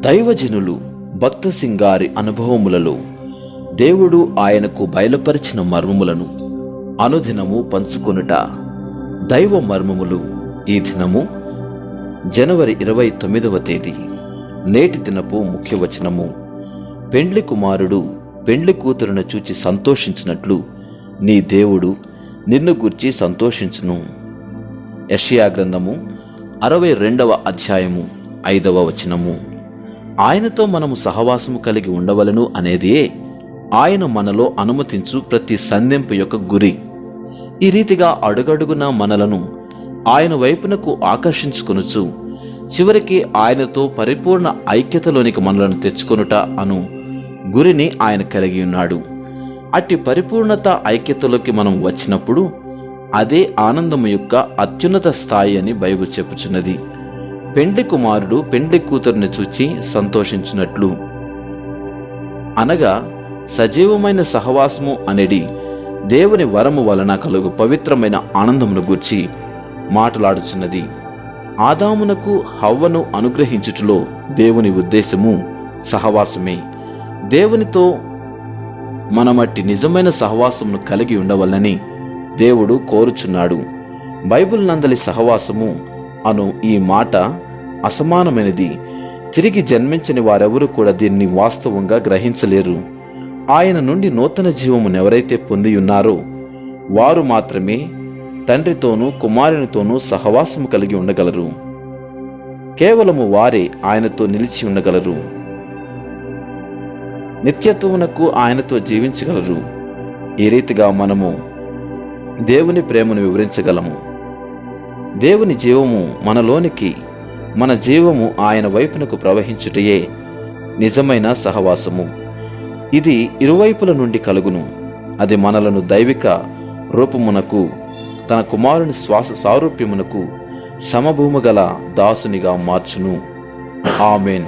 దైవజనులు భక్త సింగారి అనుభవములలో దేవుడు ఆయనకు బయలుపరిచిన మర్మములను అనుదినము పంచుకొనుట. దైవ మర్మములు ఈ దినము జనవరి ఇరవై తొమ్మిదవ తేదీ నేటి దినపు ముఖ్య వచనము. పెండ్లి కుమారుడు పెండ్లి కూతురును చూచి సంతోషించినట్లు నీ దేవుడు నిన్ను గూర్చి సంతోషించును. యషియా గ్రంథము అరవై రెండవ అధ్యాయము. ఐదవ వచనము. ఆయనతో మనము సహవాసము కలిగి ఉండవలను అనేదే ఆయన మనలో అనుమతించు ప్రతి సంధింపు యొక్క గురి. ఈ రీతిగా అడుగడుగున మనలను ఆయన వైపునకు ఆకర్షించుకొనుచు చివరికి ఆయనతో పరిపూర్ణ ఐక్యతలోనికి మనలను తెచ్చుకొనుట అను గురిని ఆయన కలిగి ఉన్నాడు. అట్టి పరిపూర్ణత ఐక్యతలోకి మనం వచ్చినప్పుడు అదే ఆనందము యొక్క అత్యున్నత స్థాయి అని బైబుల్ చెప్పుచున్నది. పెండ్లి కుమారుడు పెండ్లి కూతురుని చూచి సంతోషించినట్లు. అనగా సజీవమైన సహవాసము అనేది దేవుని వరము వలన కలుగు పవిత్రమైన ఆనందమును గూర్చి మాట్లాడుచున్నది. ఆదామునకు హవ్వను అనుగ్రహించుటలో దేవుని ఉద్దేశము సహవాసమే. దేవునితో మనమట్టి నిజమైన సహవాసమును కలిగి ఉండవలని దేవుడు కోరుచున్నాడు. బైబిల్ నందలి సహవాసము అను ఈ మాట అసమానమైనది. తిరిగి జన్మించని వారెవరూ కూడా దీన్ని వాస్తవంగా గ్రహించలేరు. ఆయన నుండి నూతన జీవమును ఎవరైతే పొంది ఉన్నారో వారు మాత్రమే తండ్రితోనూ కుమారునితోనూ సహవాసము కలిగి ఉండగలరు. కేవలము వారే ఆయనతో నిలిచి ఉండగలరు. నిత్యత్వమునకు ఆయనతో జీవించగలరు. ఈ రీతిగా మనము దేవుని ప్రేమను వివరించగలము. దేవుని జీవము మనలోనికి మన జీవము ఆయన వైపునకు ప్రవహించుటయే నిజమైన సహవాసము. ఇది ఇరువైపుల నుండి కలుగును. అది మనలను దైవిక రూపమునకు తన కుమారుని శ్వాస సారూప్యమునకు సమభూమగల దాసునిగా మార్చును. ఆమెన్.